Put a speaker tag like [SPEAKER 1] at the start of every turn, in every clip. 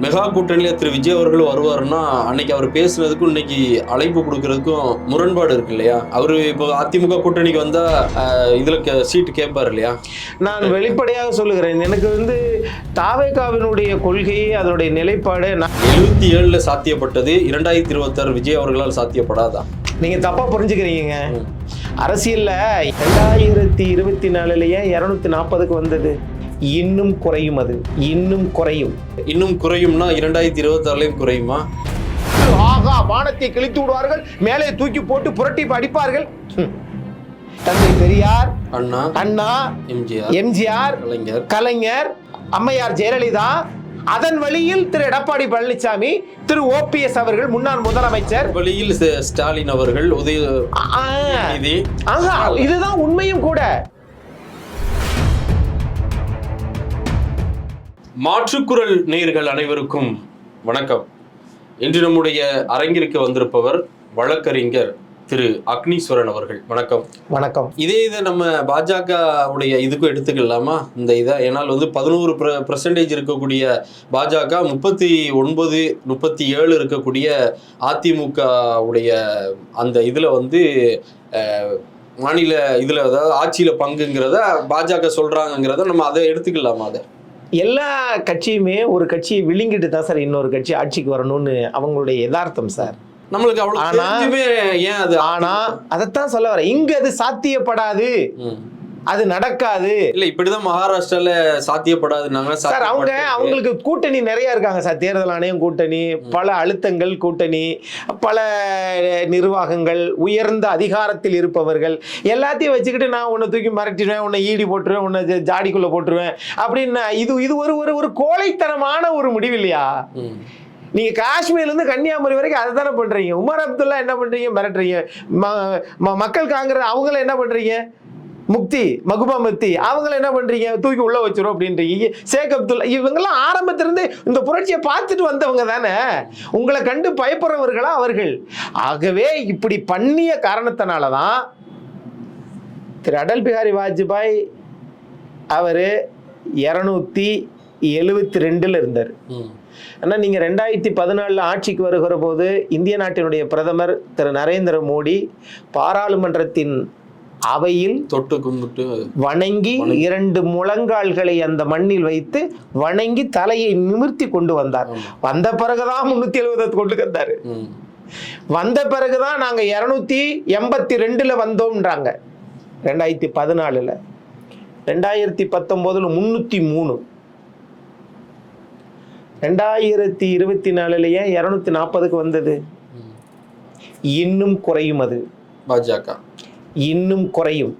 [SPEAKER 1] Mega கூட்டணியில திரு விஜய் அவர்கள் வருவாருன்னா அன்னைக்கு அவர் பேசுனதுக்கும் இன்னைக்கு அழைப்பு கொடுக்கறதுக்கும் முரண்பாடு இருக்கு இல்லையா? அவரு இப்போ அதிமுக கூட்டணிக்கு வந்தா இதுல கே- சீட்டு கேட்பாரு இல்லையா?
[SPEAKER 2] நான் வெளிப்படையாக சொல்லுகிறேன். எனக்கு வந்து தாவேகாவினுடைய கொள்கை அதனுடைய நிலைப்பாடு நான்
[SPEAKER 1] எழுபத்தி ஏழுல சாத்தியப்பட்டது இரண்டாயிரத்தி இருபத்தாறு விஜய் அவர்களால் சாத்தியப்படாதா?
[SPEAKER 2] நீங்க தப்பா புரிஞ்சுக்கிறீங்க அரசியல்ல ரெண்டாயிரத்தி இருபத்தி நாலுலயே இருநூத்தி நாற்பதுக்கு வந்தது. இன்னும் குறையும் அது. இன்னும் குறையும்.
[SPEAKER 1] இன்னும் குறையும்னா இரண்டாயிரத்தி இருபத்தாறுலயும் குறையுமா?
[SPEAKER 2] ஆகா வானத்தை கிழித்து விடுவார்கள் மேலே தூக்கி போட்டு புரட்டி அடிப்பார்கள். தந்தை பெரியார்
[SPEAKER 1] அண்ணா
[SPEAKER 2] அண்ணா
[SPEAKER 1] எம்ஜிஆர்
[SPEAKER 2] எம்ஜிஆர்
[SPEAKER 1] கலைஞர்
[SPEAKER 2] கலைஞர் அம்மையார் ஜெயலலிதா அதன் வழியில் திரு எடப்பாடி பழனிசாமி திரு ஓபிஎஸ் அவர்கள் முன்னாள் முதலமைச்சர்.
[SPEAKER 1] வழியில் ஸ்ட- ஸ்டாலின் அவர்கள் உதய
[SPEAKER 2] ஆ,
[SPEAKER 1] இது
[SPEAKER 2] ஆஹா இதுதான் உண்மையும் கூட.
[SPEAKER 1] மாற்றுக்குரல் நேயர்கள் அனைவருக்கும் வணக்கம். இன்று நம்முடைய அரங்கிற்கு வந்திருப்பவர் வழக்கறிஞர் திரு அக்னீஸ்வரன் அவர்கள். வணக்கம்.
[SPEAKER 2] வணக்கம்.
[SPEAKER 1] இதே இதை நம்ம பாஜக உடைய இதுக்கும் எடுத்துக்கலாமா? இந்த இதை ஏன்னால் வந்து பதினோரு பர்சன்டேஜ் இருக்கக்கூடிய பாஜக முப்பத்தி ஒன்பது முப்பத்தி ஏழு இருக்கக்கூடிய அதிமுக உடைய அந்த இதில் வந்து மாநில இதில் அதாவது ஆட்சியில் பங்குங்கிறத பாஜக சொல்கிறாங்கங்கிறத நம்ம அதை எடுத்துக்கலாமா அதை?
[SPEAKER 2] எல்லா கட்சியுமே ஒரு கட்சியை விழுங்கிட்டு தான் சார் இன்னொரு கட்சி ஆட்சிக்கு வரணும்னு அவங்களுடைய யதார்த்தம் சார்.
[SPEAKER 1] நம்மளுக்கு அவ்வளவு
[SPEAKER 2] ஆனா-
[SPEAKER 1] தெரிஞ்சுமே ஏன் அது
[SPEAKER 2] ஆனா அதைத்தான் சொல்ல வரேன். இங்க அது சாத்தியப்படாது. அது நடக்காது.
[SPEAKER 1] இல்ல இப்படிதான் மகாராஷ்டிரால சாத்தியப்படாதுன்னாங்க
[SPEAKER 2] சார் அவங்க. அவங்களுக்கு கூட்டணி நிறைய இருக்காங்க சார் தேர்தல் ஆணையம் கூட்டணி பல அழுத்தங்கள் கூட்டணி பல நிர்வாகங்கள் உயர்ந்த அதிகாரத்தில் இருப்பவர்கள் எல்லாத்தையும் வச்சுக்கிட்டு நான் உன்னை தூக்கி மிரட்டிடுவேன் உன்னை ஈடி போட்டுருவேன் உன்னை ஜாடிக்குள்ள போட்டுருவேன் அப்படின்னு இது இது ஒரு ஒரு ஒரு கோழைத்தனமான ஒரு முடிவு இல்லையா. நீங்க காஷ்மீர்ல இருந்து கன்னியாகுமரி வரைக்கும் அதை தானே பண்றீங்க? உமர் அப்துல்லா என்ன பண்றீங்க? மிரட்டுறீங்க. மக்கள் காங்கிரஸ் அவங்கள என்ன பண்றீங்க? முக்தி மகுபா முக்தி. அவங்கள என்ன பண்றீங்க? தூக்கி உள்ள வச்சிரும் அப்படின்றீங்க. ஷேக் அப்துல்லா இவங்கெல்லாம் ஆரம்பத்திலிருந்து இந்த புரட்சியை பார்த்துட்டு வந்தவங்க தானே. உங்களை கண்டு பயப்படுறவர்களா அவர்கள். ஆகவே இப்படி பண்ணிய காரணத்தினால தான் திரு அடல் பிஹாரி வாஜ்பாய் அவர் இரநூத்தி எழுவத்தி ரெண்டில் இருந்தார். ஆனால் நீங்கள் ரெண்டாயிரத்தி பதினாலில் ஆட்சிக்கு வருகிற போது இந்திய நாட்டினுடைய பிரதமர் திரு நரேந்திர மோடி பாராளுமன்றத்தின் அவையில்
[SPEAKER 1] தொட்டு கும்பிட்டு
[SPEAKER 2] வணங்கி இரண்டு முழங்கால்களை அந்த மண்ணில் வைத்து வணங்கி தலையை நிமிர்த்தி கொண்டு வந்தார். வந்த பிறகுதான் முன்னூத்தி எழுபதை கொண்டு வந்தாரு. வந்த பிறகுதான் நாங்க இருநூத்தி எண்பத்தி ரெண்டுல வந்தோம்ன்றாங்க. ரெண்டாயிரத்தி பதினாலுல. ரெண்டாயிரத்தி பத்தொன்பதுல முன்னூத்தி மூணு. ரெண்டாயிரத்தி இருபத்தி நாலுல ஏன் இருநூத்தி நாற்பதுக்கு வந்தது. இன்னும் குறையும் அது.
[SPEAKER 1] பாஜக.
[SPEAKER 2] இன்னும் குறையும்.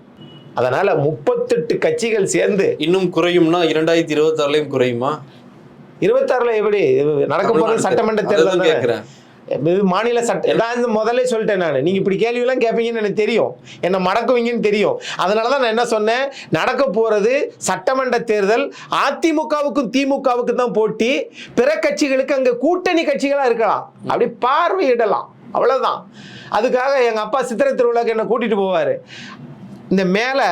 [SPEAKER 2] அதனால முப்பத்தெட்டு கட்சிகள் சேர்ந்து
[SPEAKER 1] இன்னும் குறையும்னா இரண்டாயிரத்தி இருபத்தி ஆறுலயும் குறையுமா?
[SPEAKER 2] இருபத்தாறுல எப்படி? நடக்க போறது சட்டமன்ற தேர்தல் இது மாநில சட்ட நான் முதல்ல சொல்லிட்டேன் நான். நீங்க இப்படி கேள்வியெல்லாம் கேட்பீங்கன்னு எனக்கு தெரியும். என்ன மடக்குவீங்கன்னு தெரியும். அதனால தான் நான் என்ன சொன்னேன்? நடக்க போறது சட்டமன்ற தேர்தல் அதிமுகவுக்கும் திமுகவுக்கும் தான் போட்டி. பிற கட்சிகளுக்கு அங்க கூட்டணி கட்சிகளா இருக்கலாம். அப்படி பார்வையிடலாம். அவ்வளவுதான். அதுக்காக எங்க அப்பா சித்திரை திருவிழாக்கு என்ன கூட்டிட்டு போவாரு. இந்த மேல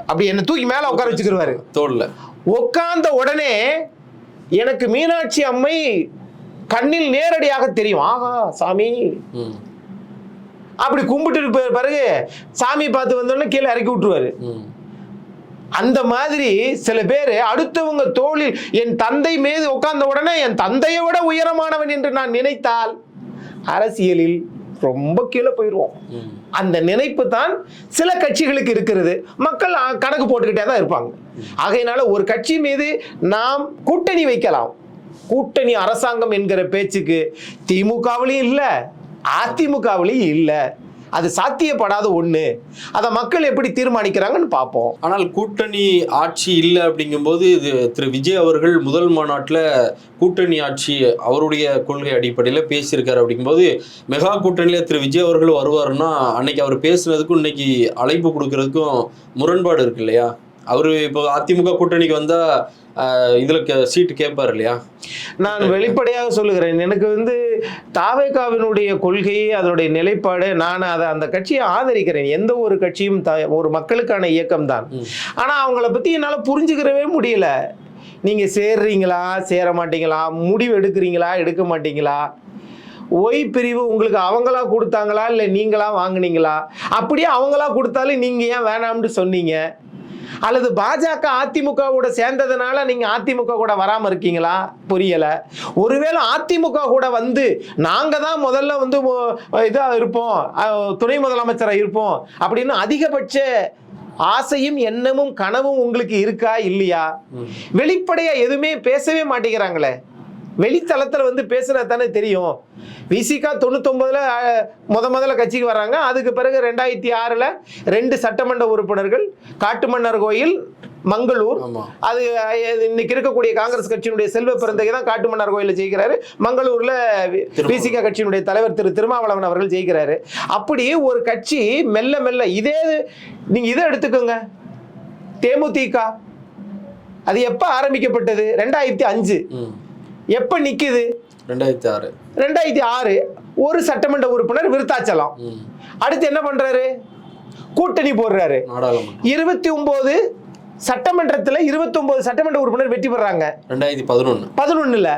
[SPEAKER 2] அப்படி என்ன தூக்கி மேல உட்கார வச்சுக்கிருவாரு.
[SPEAKER 1] தோல்ல
[SPEAKER 2] உட்கார்ந்த உடனே எனக்கு மீனாட்சி அம்மை கண்ணில் நேரடியாக தெரியும். ஆஹா சாமி. அப்படி கும்பிட்டுட்டு பி- பிறகு சாமி பார்த்து வந்தோடனே கீழே இறக்கி விட்டுருவாரு. அந்த மாதிரி சில பேர் அடுத்தவங்க தோளில் என் தந்தை மீது உட்கார்ந்த உடனே என் தந்தையை விட உயரமானவன் என்று நான் நினைத்தால் அரசியலில் ரொம்ப கீழே போயிடுவோம். அந்த நினைப்பு தான் சில கட்சிகளுக்கு இருக்கிறது. மக்கள் கணக்கு போட்டுக்கிட்டே தான் இருப்பாங்க. ஆகையினால ஒரு கட்சி மீது நாம் கூட்டணி வைக்கலாம். கூட்டணி அரசாங்கம் என்கிற பேச்சுக்கு திமுகவிலையும் இல்லை அதிமுகவிலையும் இல்லை. அது சாத்தியப்படாத ஒண்ணு. அதை மக்கள் எப்படி தீர்மானிக்கிறாங்கன்னு பார்ப்போம்.
[SPEAKER 1] ஆனால் கூட்டணி ஆட்சி இல்லை அப்படிங்கும்போது இது திரு விஜய் அவர்கள் முதல் மாநாட்டில் கூட்டணி ஆட்சி அவருடைய கொள்கை அடிப்படையில் பேசியிருக்காரு அப்படிங்கும்போது மெகா கூட்டணியில் திரு விஜய் அவர்கள் வருவாருன்னா அன்னைக்கு அவர் பேசுனதுக்கும் இன்னைக்கு அழைப்பு கொடுக்கறதுக்கும் முரண்பாடு இருக்கு இல்லையா? அவர் இப்போ அதிமுக கூட்டணிக்கு வந்தா இதுல கே- சீட்டு கேட்பாரு இல்லையா?
[SPEAKER 2] நான் வெளிப்படையாக சொல்லுகிறேன். எனக்கு வந்து தாவேகாவினுடைய கொள்கை அதனுடைய நிலைப்பாடு நான் அதை அந்த கட்சியை ஆதரிக்கிறேன். எந்த ஒரு கட்சியும் த ஒரு மக்களுக்கான இயக்கம் தான்
[SPEAKER 1] ம்.
[SPEAKER 2] ஆனா அவங்கள பத்தி என்னால புரிஞ்சுக்கிறவே முடியல. நீங்க சேர்றீங்களா சேர மாட்டீங்களா முடிவு எடுக்கிறீங்களா எடுக்க மாட்டீங்களா? ஒய் பிரிவு உங்களுக்கு அவங்களா கொடுத்தாங்களா இல்லை நீங்களா வாங்குனீங்களா? அப்படியே அவங்களா கொடுத்தாலும் நீங்க ஏன் வேணாம்னு சொன்னீங்க? அல்லது பாஜக அதிமுகவோட சேர்ந்ததுனால நீங்க அதிமுக கூட வராம இருக்கீங்களா? புரியல. ஒருவேளை அதிமுக கூட வந்து நாங்க தான் முதல்ல வந்து இதா இருப்போம். துணை முதலமைச்சரா இருப்போம். அப்படின்னு அதிகபட்ச ஆசையும் எண்ணமும் கனவும் உங்களுக்கு இருக்கா இல்லையா? வெளிப்படையா எதுவுமே பேசவே மாட்டேங்கிறாங்களே. வெளித்தளத்துல வந்து பேசுனா தானே தெரியும். விசிகா தொண்ணூத்தொன்பதுல அஹ், முத முதல்ல கட்சிக்கு வர்றாங்க அதுக்கு பிறகு ரெண்டாயிரத்தி ஆறுல ரெண்டு சட்டமன்ற உறுப்பினர்கள் காட்டுமன்னர் கோயில் மங்களூர். அது இன்னைக்கு இருக்கக்கூடிய காங்கிரஸ் கட்சியினுடைய செல்வ பிறந்தகை தான் காட்டுமன்னார் கோயில்ல ஜெயிக்கிறாரு. மங்களூர்ல. பிசிக கட்சியினுடைய தலைவர் திரு திருமாவளவன் அவர்கள் ஜெயிக்கிறாரு. அப்படி ஒரு கட்சி மெல்ல மெல்ல இதே நீங்க இதை எடுத்துக்கோங்க. தேமுதிக. அது எப்ப ஆரம்பிக்கப்பட்டது? ரெண்டாயிரத்தி அஞ்சு. எப்ப நிக்குது?
[SPEAKER 1] ரெண்டாயிரத்தி ஆறு.
[SPEAKER 2] ரெண்டாயிரத்தி ஆறு ஒரு சட்டமன்ற உறுப்பினர் விருத்தாச்சலம். அடுத்து என்ன பண்றாரு? கூட்டணி போடுறாரு. இருபத்தி ஒன்பது சட்டமன்றத்தில் இருபத்தி ஒன்பது சட்டமன்ற உறுப்பினர் வெற்றி பெறாங்க.
[SPEAKER 1] ரெண்டாயிரத்தி பதினொன்று
[SPEAKER 2] பதினொன்னுல.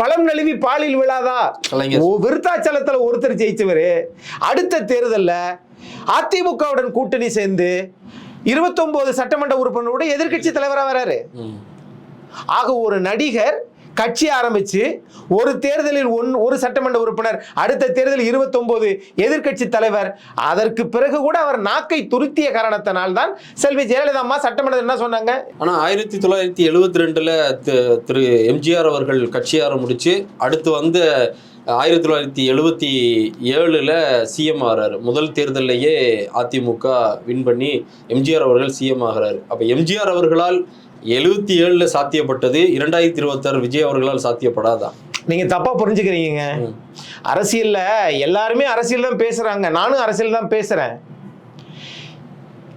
[SPEAKER 2] பழம் நழுவி பாலில் விழாதா? விருத்தாச்சலத்துல ஒருத்தர் ஜெயிச்சவரு. அடுத்த தேர்தல்ல அதிமுகவுடன் கூட்டணி சேர்ந்து 29 சட்டமன்ற உறுப்பினரோட எதிர்க்கட்சி தலைவரா வராரு. ஆக ஒரு நடிகர் கட்சி ஆரம்பிச்சு ஒரு தேர்தலில் ஒன் ஒரு சட்டமன்ற உறுப்பினர் அடுத்த தேர்தலில் 29 எதிர்க்கட்சி தலைவர். அதற்கு பிறகு கூட அவர் நாக்கை துருத்திய காரணத்தினால் தான் செல்வி ஜெயலலிதா அம்மா சட்டமன்றத்தில் என்ன சொன்னாங்க?
[SPEAKER 1] ஆனால் ஆயிரத்தி தொள்ளாயிரத்தி எழுபத்தி ரெண்டில் திரு எம்ஜிஆர் அவர்கள் கட்சி ஆரம்பிச்சு அடுத்து வந்து ஆயிரத்தி தொள்ளாயிரத்தி எழுபத்தி ஏழில் சிஎம் ஆகிறார் முதல் தேர்தல்லையே அதிமுக வின் பண்ணி எம்ஜிஆர் அவர்கள் சிஎம் ஆகிறார். அப்போ எம்ஜிஆர் அவர்களால் எழுபத்தி ஏழுல சாத்தியப்பட்டது இரண்டாயிரத்தி இருபத்தாறு விஜய் அவர்களால் சாத்தியப்படாதா?
[SPEAKER 2] நீங்க தப்பா புரிஞ்சுக்கிறீங்க. அரசியல்ல எல்லாருமே அரசியல் தான் பேசுறாங்க. நானும் அரசியல் தான் பேசுறேன்.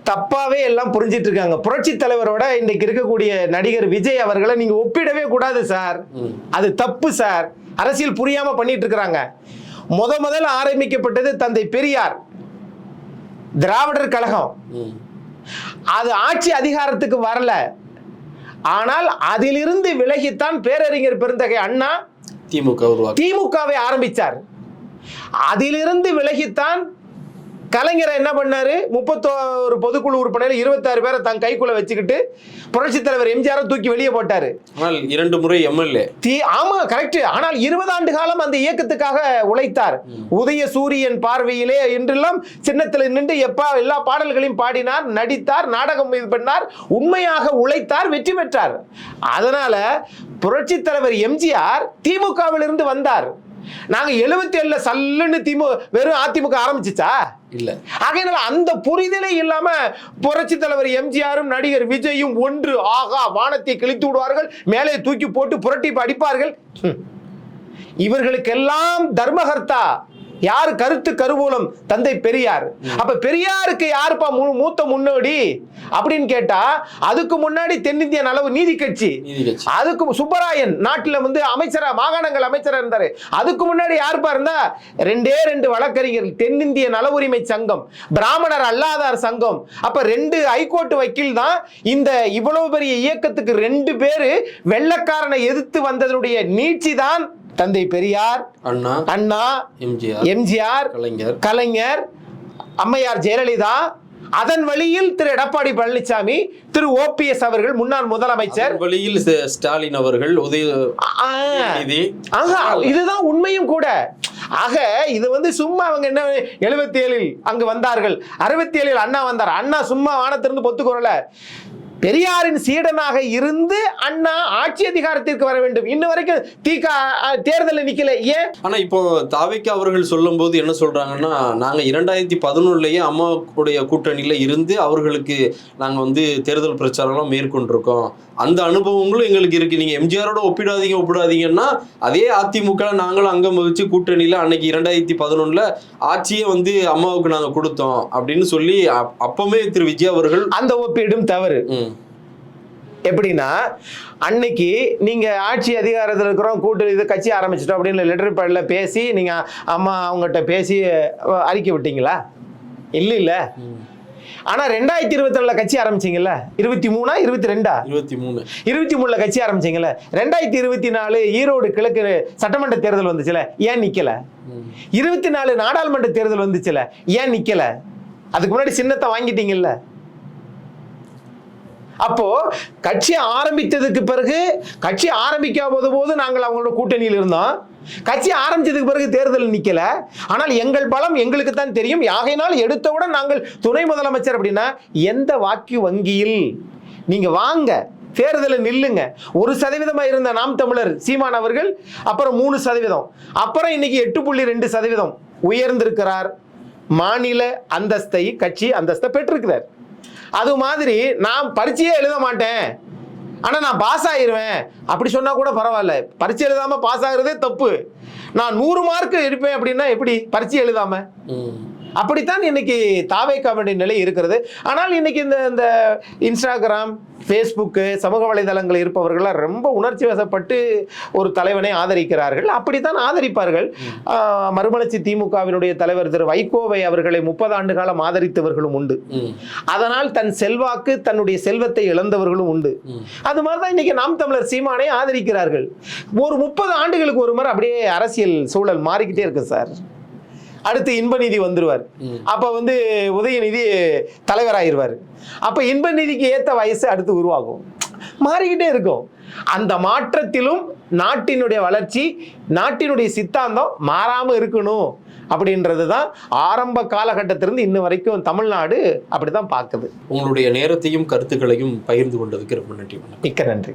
[SPEAKER 2] தப்பாவே எல்லாம் புரிஞ்சிட்டு இருக்காங்க புரட்சி தலைவரோட இன்னைக்கு இருக்கக்கூடிய நடிகர் விஜய் அவர்களை நீங்க ஒப்பிடவே கூடாது சார். அது தப்பு சார். அரசியல் புரியாம பண்ணிட்டு இருக்கிறாங்க முத முதல்ல ஆரம்பிக்கப்பட்டது தந்தை பெரியார். திராவிடர் கழகம். அது ஆட்சி அதிகாரத்துக்கு வரல. ஆனால் அதிலிருந்து விலகித்தான் பேரறிஞர் பெருந்தகை அண்ணா
[SPEAKER 1] திமுக
[SPEAKER 2] திமுகவை ஆரம்பிச்சார். அதிலிருந்து விலகித்தான் கலைஞரை என்ன பண்ணாரு? முப்பத்தோரு பொதுக்குழு உறுப்பினர் இருபத்தாறு பேரை தன் கைக்குள்ள வச்சுக்கிட்டு புரட்சி தலைவர் எம்ஜிஆரை தூக்கி வெளியே போட்டாரு.
[SPEAKER 1] ஆனால் இரண்டு முறை எம்எல்ஏ.
[SPEAKER 2] தீ ஆமா கரெக்ட் ஆனால் இருபது ஆண்டு காலம் அந்த இயக்கத்துக்காக உழைத்தார். உதய சூரியன் பார்வையிலே என்றெல்லாம் சின்னத்தில் நின்று எப்பா எல்லா பாடல்களையும் பாடினார் நடித்தார் நாடகம் இது பண்ணார் உண்மையாக உழைத்தார் வெற்றி பெற்றார். அதனால புரட்சி தலைவர் எம்ஜிஆர் திமுகவிலிருந்து வந்தார். நாங்க எழுபத்தி ஏழுல சல்லுன்னு திமு வெறும் அதிமுக ஆரம்பிச்சுச்சா?
[SPEAKER 1] இல்ல.
[SPEAKER 2] ஆகையினால அந்த புரிதலே இல்லாம புரட்சி தலைவர் எம்ஜிஆரும் நடிகர் விஜயும் ஒன்று ஆகா வானத்தை கிழித்து விடுவார்கள் மேலே தூக்கி போட்டு புரட்டி அடிப்பார்கள். இவர்களுக்கெல்லாம் தர்மகர்த்தா யார் கருத்து கருவூலம்? தந்தை பெரியார். அப்ப பெரியாருக்கு யாருப்பா மூத்த முன்னோடி? அப்படின்னு கேட்டா அதுக்கு முன்னாடி தென்னிந்திய நலவு நீதி கட்சி. அதுக்கு சுப்பராயன் நாட்டுல வந்து அமைச்சரா மாகாணங்கள் அமைச்சரா இருந்தாரு. அதுக்கு முன்னாடி யாருப்பா இருந்தா? ரெண்டே ரெண்டு வழக்கறிஞர் தென்னிந்திய நல உரிமை சங்கம் பிராமணர் அல்லாதார் சங்கம். அப்ப ரெண்டு ஹைகோர்ட் வக்கீல் தான் இந்த இவ்வளவு பெரிய இயக்கத்துக்கு ரெண்டு பேரு வெள்ளக்காரனை எதிர்த்து வந்ததனுடைய நீட்சி தான் தந்தை பெரியார்
[SPEAKER 1] அண்ணா
[SPEAKER 2] அண்ணா
[SPEAKER 1] எம்ஜிஆர்
[SPEAKER 2] எம்ஜிஆர்
[SPEAKER 1] கலைஞர்
[SPEAKER 2] கலைஞர் அம்மையார் ஜெயலலிதா அதன் வழியில் திரு எடப்பாடி பழனிசாமி திரு ஓபிஎஸ் அவர்கள் முன்னாள் முதலமைச்சர்.
[SPEAKER 1] வழியில் ஸ்ட- ஸ்டாலின் அவர்கள்
[SPEAKER 2] ஆஹா இதுதான் உண்மையும் கூட. ஆக இது வந்து சும்மா அவங்க என்ன எழுபத்தி ஏழில் அங்கு வந்தார்கள். அறுபத்தி ஏழில் அண்ணா வந்தார். அண்ணா சும்மா வானத்திலிருந்து பொத்துக்குறல பெரியாரின் சீடனாக இருந்து அண்ணா ஆட்சி அதிகாரத்திற்கு வர வேண்டும். இன்ன வரைக்கும் தீகா தேர்தலில் நிக்கல. ஏன்?
[SPEAKER 1] ஆனா இப்போ தாவேக்கா அவர்கள் சொல்லும்போது என்ன சொல்றாங்கன்னா நாங்க இரண்டாயிரத்தி பதினொன்னுலயே அம்மாவுடைய கூட்டணியில இருந்து அவர்களுக்கு நாங்க வந்து தேர்தல் பிரச்சாரம்லாம் மேற்கொண்டிருக்கோம். அந்த அனுபவங்களும் எங்களுக்கு இருக்கு. நீங்க எம்ஜிஆரோட ஒப்பிடாதீங்க ஒப்பிடாதீங்கன்னா அதே அதிமுக நாங்களும் அங்கம் வகிச்சு கூட்டணியில அன்னைக்கு இரண்டாயிரத்தி பதினொன்னுல ஆட்சியே வந்து அம்மாவுக்கு நாங்க கொடுத்தோம் அப்படின்னு சொல்லி அப்- அப்பமே திரு விஜய் அவர்கள்
[SPEAKER 2] அந்த ஒப்பீடும் தவறு. எப்படின்னா அன்னைக்கு நீங்க ஆட்சி அதிகாரத்தில் இருக்கிறோம் கூட்டு இது கட்சி ஆரம்பிச்சிட்டோம் அப்படின்னு லெட்டர் பேட்ல பேசி நீங்க அம்மா அவங்ககிட்ட பேசி அறிக்கை விட்டீங்களா? இல்ல இல்ல.
[SPEAKER 1] ம்,
[SPEAKER 2] ஆனா ரெண்டாயிரத்தி இருபத்தி ரெண்டுல கட்சி ஆரம்பிச்சீங்கல்ல? இருபத்தி மூணா இருபத்தி ரெண்டா?
[SPEAKER 1] இருபத்தி மூணு.
[SPEAKER 2] இருபத்தி மூணுல கட்சி ஆரம்பிச்சீங்கல்ல? ரெண்டாயிரத்தி இருபத்தி நாலு ஈரோடு கிழக்கு சட்டமன்ற தேர்தல் வந்துச்சுல? ஏன் நிக்கல?
[SPEAKER 1] ம்.
[SPEAKER 2] இருபத்தி நாலு நாடாளுமன்ற தேர்தல் வந்துச்சுல? ஏன் நிக்கல? அதுக்கு முன்னாடி சின்னத்தை வாங்கிட்டீங்கல்ல? அப்போ கட்சி ஆரம்பித்ததுக்கு பிறகு கட்சி ஆரம்பிக்காத போது நாங்கள் அவங்களோட கூட்டணியில் இருந்தோம். கட்சி ஆரம்பிச்சதுக்கு பிறகு தேர்தல் நிக்கல. ஆனால் எங்கள் பலம் எங்களுக்கு தான் தெரியும். யாகையினால் எடுத்தவுடன் நாங்கள் துணை முதலமைச்சர் அப்படின்னா எந்த வாக்கு வங்கியில்? நீங்க வாங்க தேர்தலில் நில்லுங்க. ஒரு சதவீதமாக இருந்த நாம் தமிழர் சீமான் அவர்கள் அப்புறம் மூணு சதவீதம். அப்புறம் இன்னைக்கு எட்டு புள்ளி ரெண்டு சதவீதம் உயர்ந்திருக்கிறார். மாநில அந்தஸ்தை கட்சி அந்தஸ்தை பெற்றிருக்கிறார். அது மாதிரி நான் பரீட்சையே எழுத மாட்டேன். ஆனால் நான் பாஸ் ஆகிடுவேன் அப்படி சொன்னால் கூட பரவாயில்ல. பரீட்சை எழுதாமல் பாஸ் ஆகிறதே தப்பு. நான் நூறு மார்க் எடுப்பேன் அப்படின்னா எப்படி? பரீட்சை
[SPEAKER 1] எழுதாமல்
[SPEAKER 2] அப்படித்தான் இன்னைக்கு தாவே கமெடி நிலை இருக்கிறது. ஆனால் இன்னைக்கு இந்த இந்த இன்ஸ்டாகிராம் ஃபேஸ்புக்கு சமூக வலைதளங்கள் இருப்பவர்கள்லாம் ரொம்ப உணர்ச்சி வசப்பட்டு ஒரு தலைவனை ஆதரிக்கிறார்கள். அப்படித்தான் ஆதரிப்பார்கள். மறுமலர்ச்சி திமுகவினுடைய தலைவர் திரு வைகோவை அவர்களை முப்பது ஆண்டு காலம் ஆதரித்தவர்களும் உண்டு. அதனால் தன் செல்வாக்கு தன்னுடைய செல்வத்தை இழந்தவர்களும் உண்டு. அது மாதிரி தான் இன்னைக்கு நாம் தமிழர் சீமானை ஆதரிக்கிறார்கள். ஒரு முப்பது ஆண்டுகளுக்கு ஒரு முறை அப்படியே அரசியல் சூழல் மாறிக்கிட்டே இருக்கு சார். அடுத்து இன்பநிதி வந்துருவார். அப்ப வந்து உதயநிதி தலைவராயிருவார். அப்ப இன்பநிதிக்கு ஏத்த வயசு அடுத்து உருவாகும். மாறிக்கிட்டே இருக்கும். அந்த மாற்றத்திலும் நாட்டினுடைய வளர்ச்சி நாட்டினுடைய சித்தாந்தம் மாறாம இருக்கணும் அப்படின்றது தான் ஆரம்ப காலகட்டத்திலிருந்து இன்ன வரைக்கும் தமிழ்நாடு அப்படிதான் பார்க்குது.
[SPEAKER 1] உங்களுடைய நேரத்தையும் கருத்துக்களையும் பகிர்ந்து கொண்டதுக்கு ரொம்ப நன்றி
[SPEAKER 2] மிக்க நன்றி.